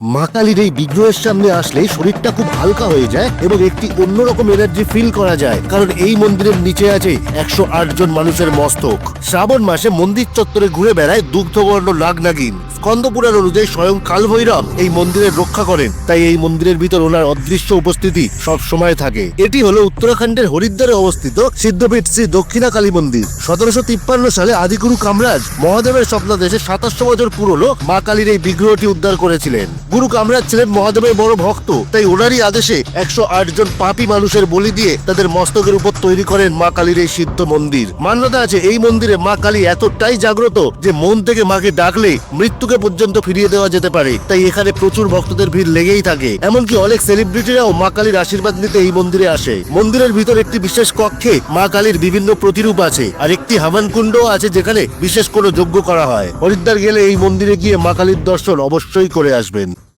মা কালীর এই বিগ্রহের সামনে আসলে শরীরটা খুব হালকা হয়ে যায় এবং একটি অন্যরকম এনার্জি ফিল করা যায়। কারণ এই মন্দিরের নিচে আছে একশো আট জন মানুষের মস্তক। শ্রাবণ মাসে মন্দির চত্বরে ঘুরে বেড়ায় দুগ্ধবর্ণ নাগনাগিন। স্কন্দপুরাণ অনুযায়ী স্বয়ং কালভৈরব এই মন্দিরের রক্ষা করেন। তাই এই মন্দিরের ভিতর ওনার অদৃশ্য উপস্থিতি সব সময় থাকে। এটি হলো উত্তরাখণ্ডের হরিদ্বারে অবস্থিত সিদ্ধপীঠ শ্রী দক্ষিণা কালী মন্দির। সতেরোশো তিপ্পান্ন সালে আদিগুরু কামরাজ মহাদেবের স্বপ্নাদেশে সাতাশশো বছর পুরনো মা কালীর এই বিগ্রহটি উদ্ধার করেছিলেন। গুরু কামরাজ ছিলেন মহাদেবের বড় ভক্ত, তাই ওনারই আদেশে একশো আট জন পাপী মানুষের বলি দিয়ে তাদের মস্তকের উপর তৈরি করেন মা কালীর এই সিদ্ধ মন্দির। মান্যতা আছে এই মন্দিরে মা কালী এতটাই জাগ্রত যে মন থেকে মাকে ডাকলে মৃত্যুকে পর্যন্ত ফিরিয়ে দেওয়া যেতে পারে। তাই এখানে প্রচুর ভক্তদের ভিড় লেগেই থাকে। এমনকি অনেক সেলিব্রিটিরাও মা কালীর আশীর্বাদ নিতে এই মন্দিরে আসে। মন্দিরের ভিতর একটি বিশেষ কক্ষে মা কালীর বিভিন্ন প্রতিরূপ আছে আর একটি হামান কুণ্ড আছে যেখানে বিশেষ কোনো যজ্ঞ করা হয়। হরিদ্বার গেলে এই মন্দিরে গিয়ে মা কালীর দর্শন অবশ্যই করে আসবেন।